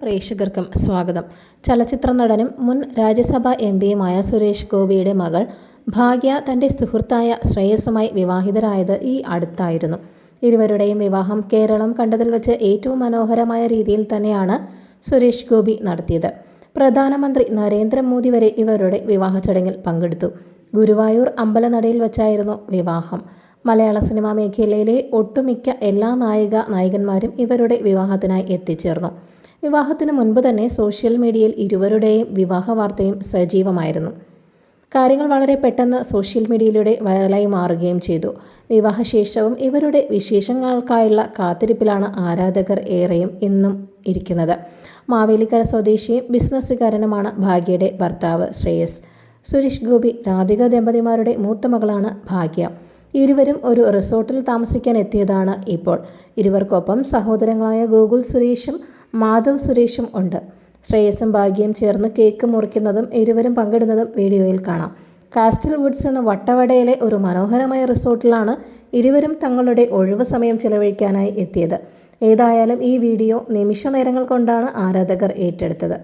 പ്രേക്ഷകർക്കും സ്വാഗതം. ചലച്ചിത്ര നടനും മുൻ രാജ്യസഭാ എം പിയുമായ സുരേഷ് ഗോപിയുടെ മകൾ ഭാഗ്യ തന്റെ സുഹൃത്തായ ശ്രേയസുമായി വിവാഹിതരായത് ഈ അടുത്തായിരുന്നു. ഇരുവരുടെയും വിവാഹം കേരളം കണ്ടതിൽ വെച്ച് ഏറ്റവും മനോഹരമായ രീതിയിൽ തന്നെയാണ് സുരേഷ് ഗോപി നടത്തിയത്. പ്രധാനമന്ത്രി നരേന്ദ്രമോദി വരെ ഇവരുടെ വിവാഹ ചടങ്ങിൽ പങ്കെടുത്തു. ഗുരുവായൂർ അമ്പലനടയിൽ വെച്ചായിരുന്നു വിവാഹം. മലയാള സിനിമാ മേഖലയിലെ ഒട്ടുമിക്ക എല്ലാ നായിക നായകന്മാരും ഇവരുടെ വിവാഹത്തിനായി എത്തിച്ചേർന്നു. വിവാഹത്തിന് മുൻപ് തന്നെ സോഷ്യൽ മീഡിയയിൽ ഇരുവരുടെയും വിവാഹ വാർത്തയും സജീവമായിരുന്നു. കാര്യങ്ങൾ വളരെ പെട്ടെന്ന് സോഷ്യൽ മീഡിയയിലൂടെ വൈറലായി മാറുകയും ചെയ്തു. വിവാഹശേഷവും ഇവരുടെ വിശേഷങ്ങൾക്കായുള്ള കാത്തിരിപ്പിലാണ് ആരാധകർ ഏറെയും ഇന്നും ഇരിക്കുന്നത്. മാവേലിക്കര സ്വദേശിയും ബിസിനസ്സുകാരനുമാണ് ഭാഗ്യയുടെ ഭർത്താവ് ശ്രേയസ്. സുരേഷ് ഗോപി രാധിക ദമ്പതിമാരുടെ മൂത്ത മകളാണ് ഭാഗ്യ. ഇരുവരും ഒരു റിസോർട്ടിൽ താമസിക്കാൻ എത്തിയതാണ് ഇപ്പോൾ. ഇരുവർക്കൊപ്പം സഹോദരങ്ങളായ ഗോകുൽ സുരേഷും മാധവ് സുരേഷും ഉണ്ട്. ശ്രേയസും ഭാഗ്യം ചേർന്ന് കേക്ക് മുറിക്കുന്നതും ഇരുവരും പങ്കിടുന്നതും വീഡിയോയിൽ കാണാം. കാസ്റ്റൽ വുഡ്സ് എന്ന വട്ടവടയിലെ ഒരു മനോഹരമായ റിസോർട്ടിലാണ് ഇരുവരും തങ്ങളുടെ ഒഴിവ് സമയം ചെലവഴിക്കാനായി എത്തിയത്. ഏതായാലും ഈ വീഡിയോ നിമിഷ നേരങ്ങൾ കൊണ്ടാണ് ആരാധകർ ഏറ്റെടുത്തത്.